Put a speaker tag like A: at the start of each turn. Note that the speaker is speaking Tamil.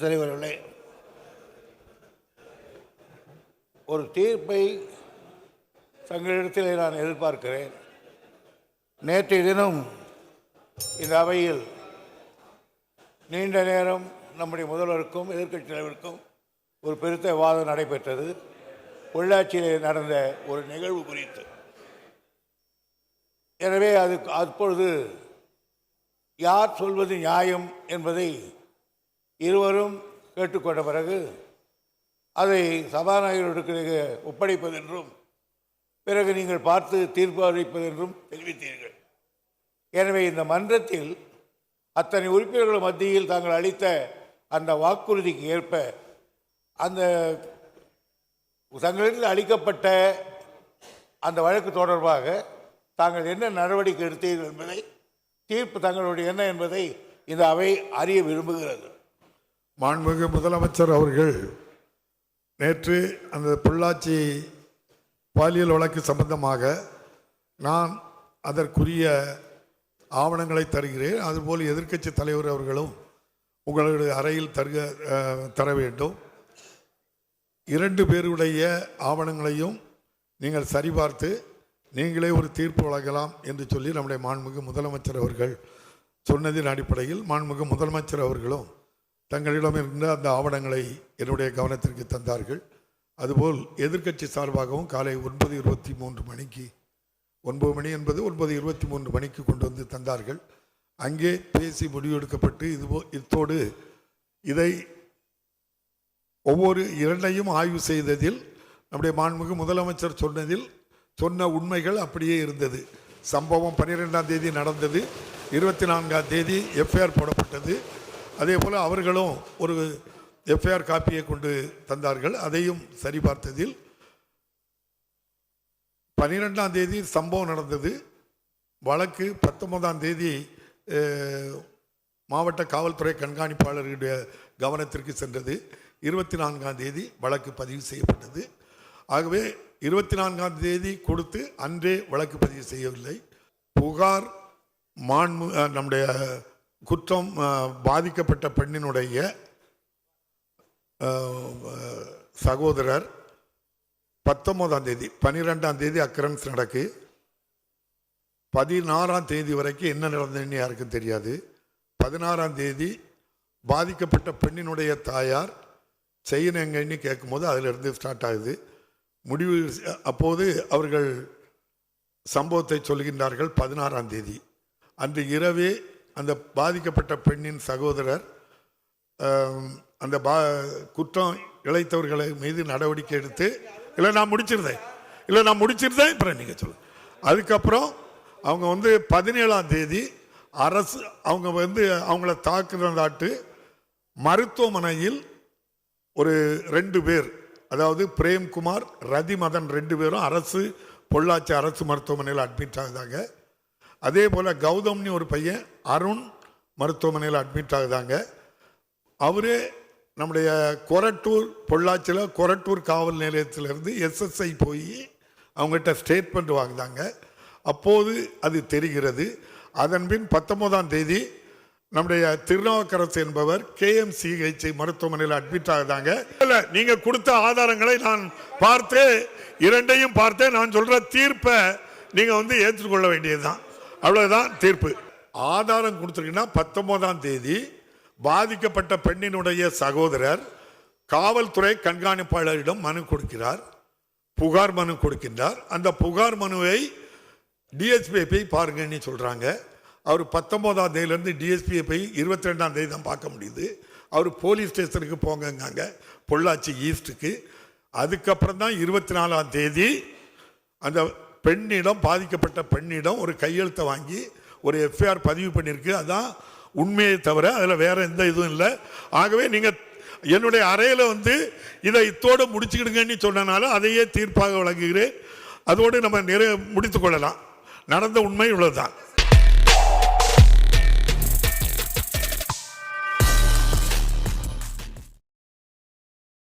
A: தலைவர்களே ஒரு தீர்ப்பை தங்களிடத்தில் நான் எதிர்பார்க்கிறேன். நேற்றைய தினம் இந்த அவையில் நீண்ட நேரம் நம்முடைய முதல்வருக்கும் எதிர்க்கட்சி தலைவருக்கும் ஒரு பெருத்த வாதம் நடைபெற்றது. உள்ளாட்சியில் நடந்த ஒரு நிகழ்வு குறித்து. எனவே அது அப்பொழுது யார் சொல்வது நியாயம் என்பதை இருவரும் கேட்டுக்கொண்ட பிறகு அதை சபாநாயகருக்கு ஒப்படைப்பதென்றும் பிறகு நீங்கள் பார்த்து தீர்ப்பு அளிப்பதென்றும் தெரிவித்தீர்கள். எனவே இந்த மன்றத்தில் அத்தனை உறுப்பினர்கள் மத்தியில் தாங்கள் அளித்த அந்த வாக்குறுதிக்கு ஏற்ப அந்த தங்களிடம் அளிக்கப்பட்ட அந்த வழக்கு தொடர்பாக தாங்கள் என்ன நடவடிக்கை எடுத்தீர்கள் என்பதை தீர்ப்பு தங்களுடைய என்ன என்பதை இந்த அவை அறிய விரும்புகிறது.
B: மாண்புமிகு முதலமைச்சர் அவர்கள் நேற்று அந்த பொள்ளாச்சி பாலியல் வழக்கு சம்பந்தமாக நான் அதற்குரிய ஆவணங்களை தருகிறேன். அதுபோல் எதிர்க்கட்சி தலைவர் அவர்களும் உங்களுடைய அறையில் தருக தர வேண்டும். இரண்டு பேருடைய ஆவணங்களையும் நீங்கள் சரிபார்த்து நீங்களே ஒரு தீர்ப்பு வழங்கலாம் என்று சொல்லி நம்முடைய மாண்புமிகு முதலமைச்சர் அவர்கள் சொன்னதின் அடிப்படையில் மாண்புமிகு முதலமைச்சர் அவர்களும் தங்களிடம் இருந்த அந்த ஆவணங்களை என்னுடைய கவனத்திற்கு தந்தார்கள். அதுபோல் எதிர்க்கட்சி சார்பாகவும் காலை ஒன்பது இருபத்தி மூன்று மணிக்கு ஒன்பது மணி என்பது ஒன்பது இருபத்தி மூன்று மணிக்கு கொண்டு வந்து தந்தார்கள். அங்கே பேசி முடிவெடுக்கப்பட்டு இதுபோ இத்தோடு இதை ஒவ்வொரு இரண்டையும் ஆய்வு செய்ததில் நம்முடைய மாண்புமிகு முதலமைச்சர் சொன்னதில் சொன்ன உண்மைகள் அப்படியே இருந்தது. சம்பவம் பன்னிரெண்டாம் தேதி நடந்தது. இருபத்தி நான்காம் தேதி எஃப்ஐஆர் போடப்பட்டது. அதே போல் அவர்களும் ஒரு எஃப்ஐஆர் காப்பியை கொண்டு தந்தார்கள். அதையும் சரிபார்த்ததில் பன்னிரெண்டாம் தேதி சம்பவம் நடந்தது. வழக்கு பத்தொன்பதாம் தேதி மாவட்ட காவல்துறை கண்காணிப்பாளருடைய கவனத்திற்கு சென்றது. இருபத்தி நான்காம் தேதி வழக்கு பதிவு செய்யப்பட்டது. ஆகவே இருபத்தி நான்காம் தேதி கொடுத்து அன்றே வழக்கு பதிவு செய்யவில்லை. புகார் மாண்பு நம்முடைய குற்றம் பாதிக்கப்பட்ட பெண்ணினுடைய சகோதரர் பத்தொன்பதாம் தேதி பன்னிரெண்டாம் தேதி அக்கரன்ஸ் நடக்கு. பதினாறாம் தேதி வரைக்கும் என்ன நடந்ததுன்னு யாருக்கும் தெரியாது. பதினாறாம் தேதி பாதிக்கப்பட்ட பெண்ணினுடைய தாயார் செய்யணும் எங்கன்னு கேட்கும்போது அதிலிருந்து ஸ்டார்ட் ஆகுது. முடிவு அப்போது அவர்கள் சம்பவத்தை சொல்கின்றார்கள் பதினாறாம் தேதி. அன்று இரவே அந்த பாதிக்கப்பட்ட பெண்ணின் சகோதரர் அந்த பா குற்றம் இழைத்தவர்களை மீது நடவடிக்கை எடுத்து இல்லை நான் முடிச்சிருந்தேன். இல்லை நான் முடிச்சிருந்தேன். இப்போ நீங்கள் சொல்லு அதுக்கப்புறம் அவங்க வந்து பதினேழாம் தேதி அரசு அவங்க வந்து அவங்கள தாக்குறதாட்டு மருத்துவமனையில் ஒரு ரெண்டு பேர் அதாவது பிரேம்குமார் ரதிமதன் ரெண்டு பேரும் அரசு பொள்ளாச்சி அரசு மருத்துவமனையில் அட்மிட் ஆகுதாங்க அதே போல் கௌதம்னு ஒரு பையன் அருண் மருத்துவமனையில் அட்மிட் ஆகுதாங்க. அவரே நம்முடைய கொரட்டூர் பொள்ளாச்சியில் கொரட்டூர் காவல் நிலையத்திலேருந்து எஸ்எஸ்ஐ போய் அவங்ககிட்ட ஸ்டேட்மெண்ட் வாங்குதாங்க. அப்போது அது தெரிகிறது. அதன்பின் பத்தொம்போதாம் தேதி நம்முடைய திருநாவுக்கரசு என்பவர் கேஎம்சிஹெச் மருத்துவமனையில் அட்மிட் ஆகுதாங்க. இல்லை நீங்கள் கொடுத்த ஆதாரங்களை நான் பார்த்து இரண்டையும் பார்த்தேன் நான் சொல்கிற தீர்ப்பை நீங்கள் வந்து ஏற்றுக்கொள்ள வேண்டியதுதான். அவ்வளவுதான் தீர்ப்பு. ஆதாரம் கொடுத்துருக்கீங்கன்னா பத்தொன்பதாம் தேதி பாதிக்கப்பட்ட பெண்ணினுடைய சகோதரர் காவல்துறை கண்காணிப்பாளரிடம் மனு கொடுக்கிறார். புகார் மனு கொடுக்கின்றார். அந்த புகார் மனுவை டிஎஸ்பியை போய் பாருங்கன்னு சொல்கிறாங்க அவர் பத்தொம்போதாம் தேதியிலேருந்து டிஎஸ்பியை போய் இருபத்தி ரெண்டாம் தேதி தான் பார்க்க முடியுது. அவர் போலீஸ் ஸ்டேஷனுக்கு போங்கங்காங்க. பொள்ளாச்சி ஈஸ்ட்டுக்கு அதுக்கப்புறம் தான் இருபத்தி நாலாம் தேதி அந்த பெண்ணிடம் பாதிக்கப்பட்ட பெண்ணிடம் ஒரு கையெழுத்தை வாங்கி ஒரு எஃப்ஐஆர் பதிவு பண்ணியிருக்கு. அதான் உண்மையை தவிர அதில் வேறு எந்த இதுவும் இல்லை. ஆகவே நீங்கள் என்னுடைய அறையில் வந்து இதை இத்தோடு முடிச்சுக்கிடுங்கன்னு சொன்னனால அதையே தீர்ப்பாக வழங்குகிறேன். அதோடு நம்ம நிறைய முடித்து கொள்ளலாம். நடந்த உண்மை இவ்வளோதான்